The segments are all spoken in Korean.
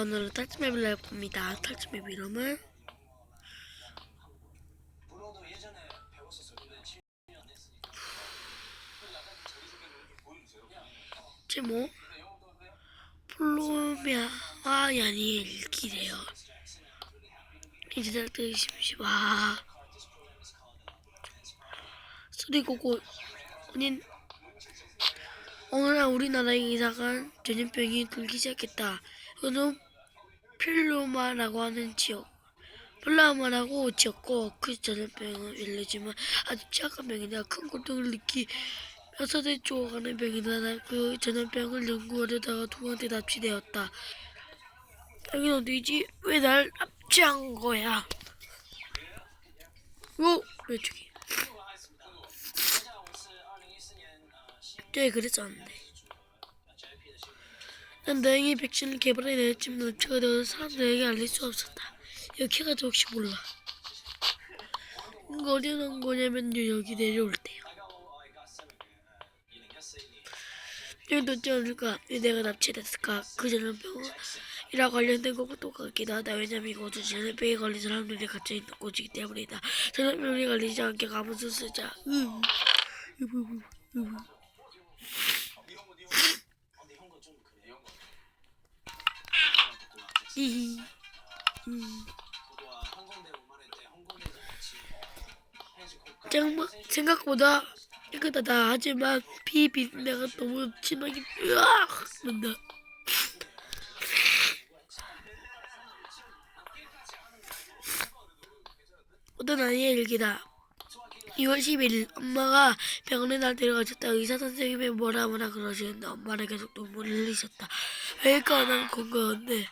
오늘은 탈출맵을 할 겁니다. 탈출맵 이름은 문어도 예전에 배웠었어요. 근데 7년 안 됐으니까. 약간 저리 좀 보여주세요. 제목 플로미아와 야니엘기래요. 이제 들 심심하 소리고고 닌 오늘날 우리나라에 이상한 전염병이 돌기 시작했다. 이거는 필로마라고 하는 지역. 플라마라고 지었고 그 전염병은 일르지만 아주 취약한 병이다. 큰 고통을 느끼면서 죽어가는 병이다. 그 전염병을 연구하려다가 누구한테 납치되었다. 여긴 어디지? 왜 날 납치한 거야? 어? 왜 저기? 저기 그랬었는데. 난 다행히 백신을 개발해 내었지만 되어서 사람들에게 알릴 수 없었다. 가지고 혹시 몰라. 이거 어디 온 거냐면 여기 내려올 때요. 여기 어딜까? 왜 내가 납치됐을까? 그 전염병은 이랑 관련된 것과 똑같기도 하다. 왜냐면 이곳은 전염병에 걸린 사람들이 갇혀 있는 곳이기 때문이다. 전염병에 걸리지 않게 가면서 쓰자. 응. 히히. 생각보다 깨끗하다. 하지만 피 비린내가 너무 심하게 으악 난다. 어떤 아이의 일기다. 2월 11일 엄마가 병원에 날 데려가셨다. 의사 선생님이 뭐라 뭐라 그러시는데 엄마는 계속 눈물을 흘리셨다. 왜일까 난 건강한데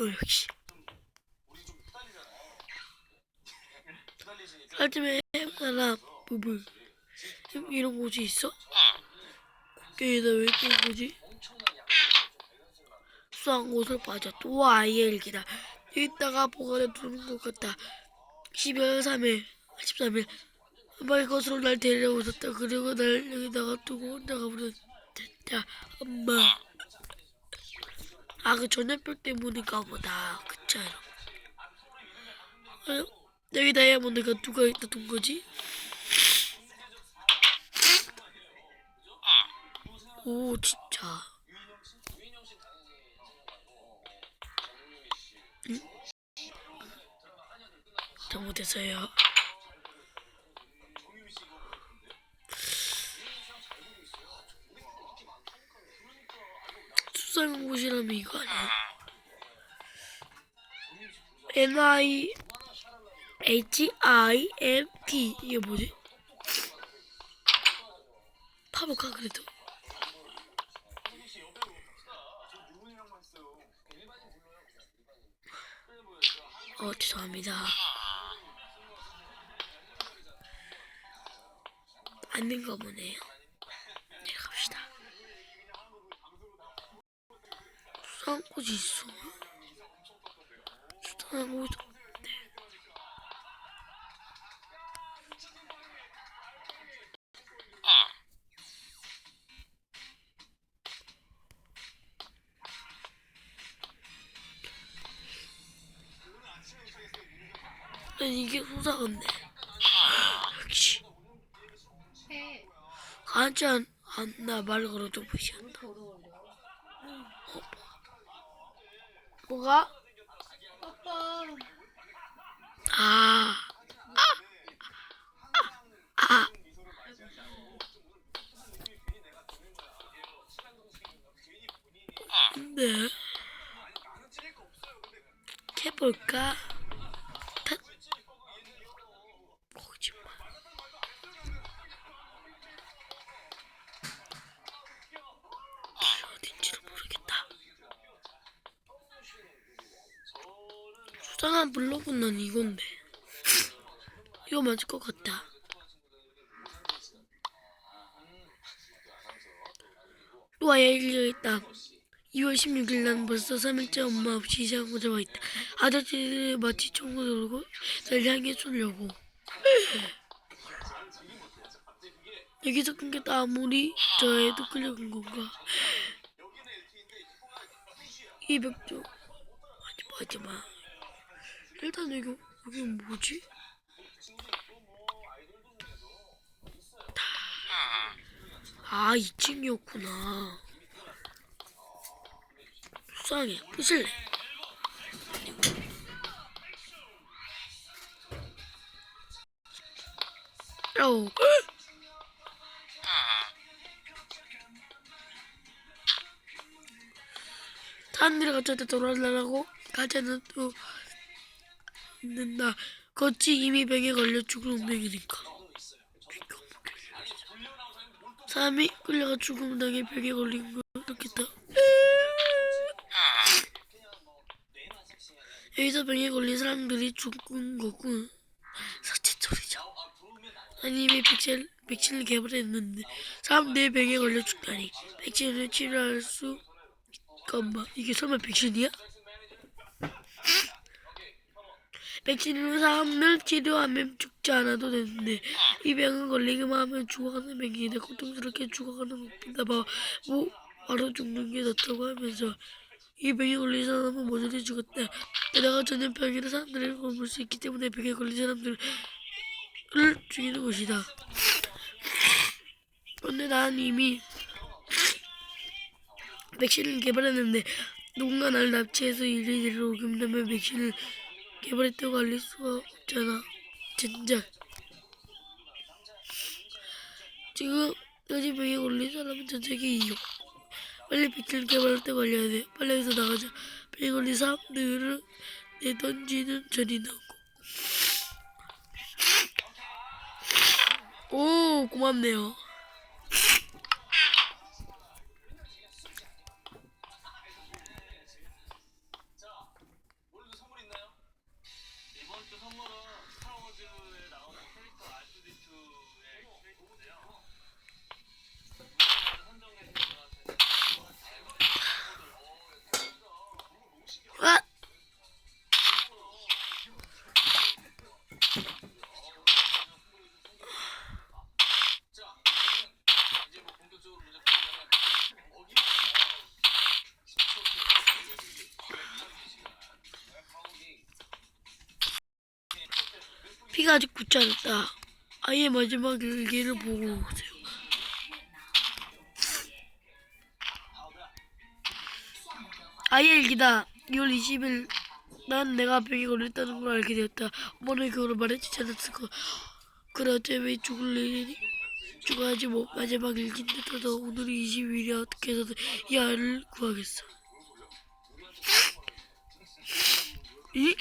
어, 역시. 하지만 해봐라 부부 이런 곳이 있어? 여기다 왜 이런 거지? 수한 곳을 빠져 또 아이의 일기다. 여기다가 보관해 두는 것 같다. 12월 3일 13일. 엄마의 것으로 날 데려오셨다. 그리고 날 여기다가 두고 혼자 가버렸다. 엄마 아 그 전염병 때문인가 보다. 그쵸 어, 여기 다이아몬드가 누가 있다 둔 거지? 오 진짜. 응? 잘못했어요 수상한 곳이라면 이거 아니야? N I H I M T 이게 뭐지? 파볼까 그래도 어 죄송합니다 안된가 보네요 곳이 있어. 곳이 없는데. 아니, 이게 수상한데. 역시. 해. 하지 않, 않나 말 걸어도 무시한다 더러워요. 어, 뭐 수상한 블로그는 난 이건데. 이거 맞을 것 같다. 또 아예 일리가 있다. 2월 16일 난 벌써 3일째 엄마 없이 이사한 곳에 와 있다. 아저씨들이 마치 총을 들고 날 향해 쏘려고. 여기서 끊겼다 아무리 저해도 끌려간 건가. 이백조 하지 마 하지 마. 일단 여기 여기 뭐지? 아 2층이었구나. 수상해 부실래. 어. 사람들이 갑자기 돌아가려고 가자는 또 있는다. 거치 이미 병에 걸려 죽을 운명이니까. 사람이 끌려가 죽음 당해 병에 걸린 걸 느꼈다. 여기서 병에 걸린 사람들이 죽은 거군. 사치 소리죠. 아니 이미 백신, 백신을 개발했는데 사람들이 병에 걸려 죽다니 백신을 치료할 수 잠깐만 이게 설마 백신이야? 백신으로 사람을 치료하면 죽지 않아도 되는데 이 병은 걸리기만 하면 죽어가는 병인데 고통스럽게 죽어가는 것보다 바- 뭐 바로 죽는 게 낫다고 하면서 이 병에 걸린 사람은 모조리 죽었다. 게다가 전염병이라 사람들을 옮을 수 있기 때문에 병에 걸린 사람들을 죽이는 것이다. 그런데 난 이미 백신을 개발했는데 누군가 날 납치해서 이리저리로 옮긴다면 백신을 개발했다고 알릴 수가 없잖아. 진작. 지금 여지 병에 걸린 사람은 전 세계 이요. 빨리 백신을 개발했다고 알려야 돼. 빨리 여기서 나가자. 병에 걸린 사람들을 내던지는 전이 나고. 오 고맙네요. 피가 아직 굳지 않았다. 아예 마지막 일기를 보고 오세요. 아예 일기다. 2월 20일 난 내가 병에 걸렸다는 걸 알게 되었다. 어머니는 그걸 말해주지 않았을까. 그래 어쩌면 죽을 일이니 죽어야지 뭐 마지막 일기인데 더 오늘이 20일이야 어떻게 해서든 이 아이를 구하겠어. 이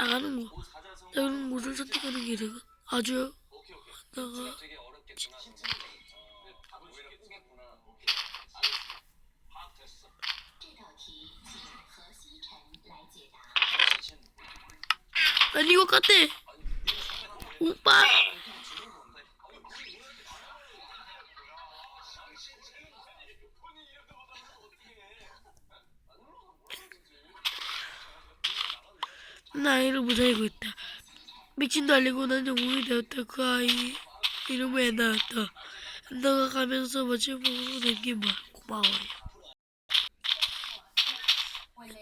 나가는 거. 나 이런 곳을 선택하는 게 내가 아주 나가. 난 이거 같아. 오빠. 나 아이를 못 알고 있다. 미친도 알리고 난 영웅이 되었다. 그 아이 이름을 애 낳았다. 너가 가면서 마지막으로 남긴 말 고마워요.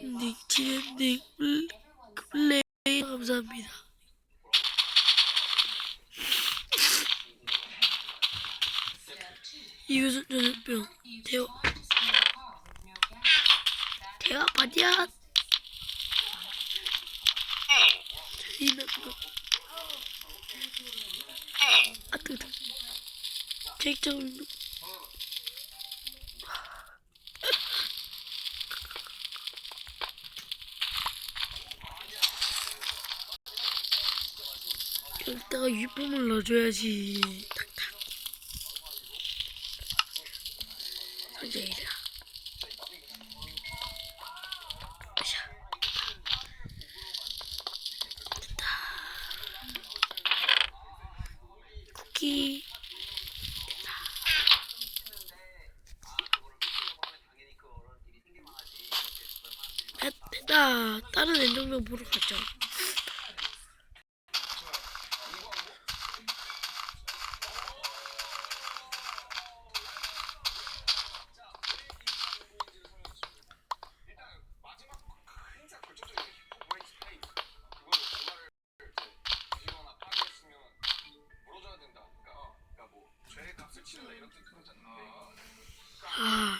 닉치는 닉 플레이. 감사합니다. 이것은 전염병. 대화 대화 바디야 이는 거 아, 뜨거. 책장 여기다가 유품을 넣어줘야지. 다른 엔정명 보러 가죠. 아.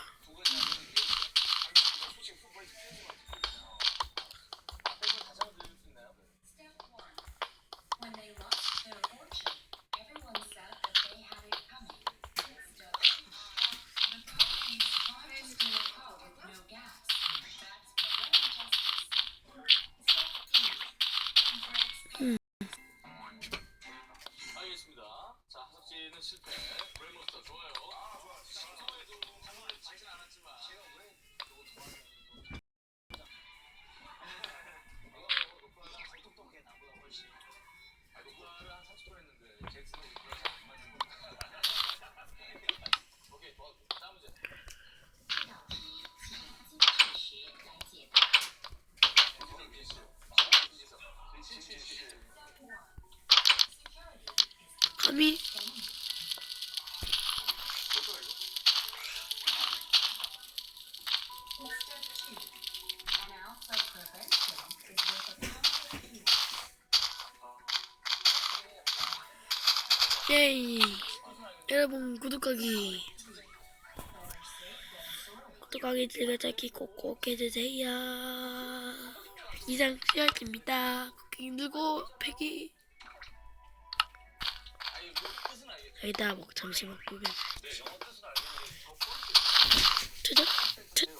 잡이? 예이 여러분 구독하기. 구독하기 즐겨찾기 꼭꼭 해주세요. 이상 수혈입니다. 걷기 힘들고 패기? 여기다 먹 잠시 먹고 투두 투두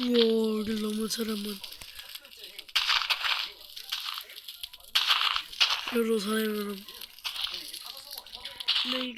우와 를 넘은 사람은 여러 사람은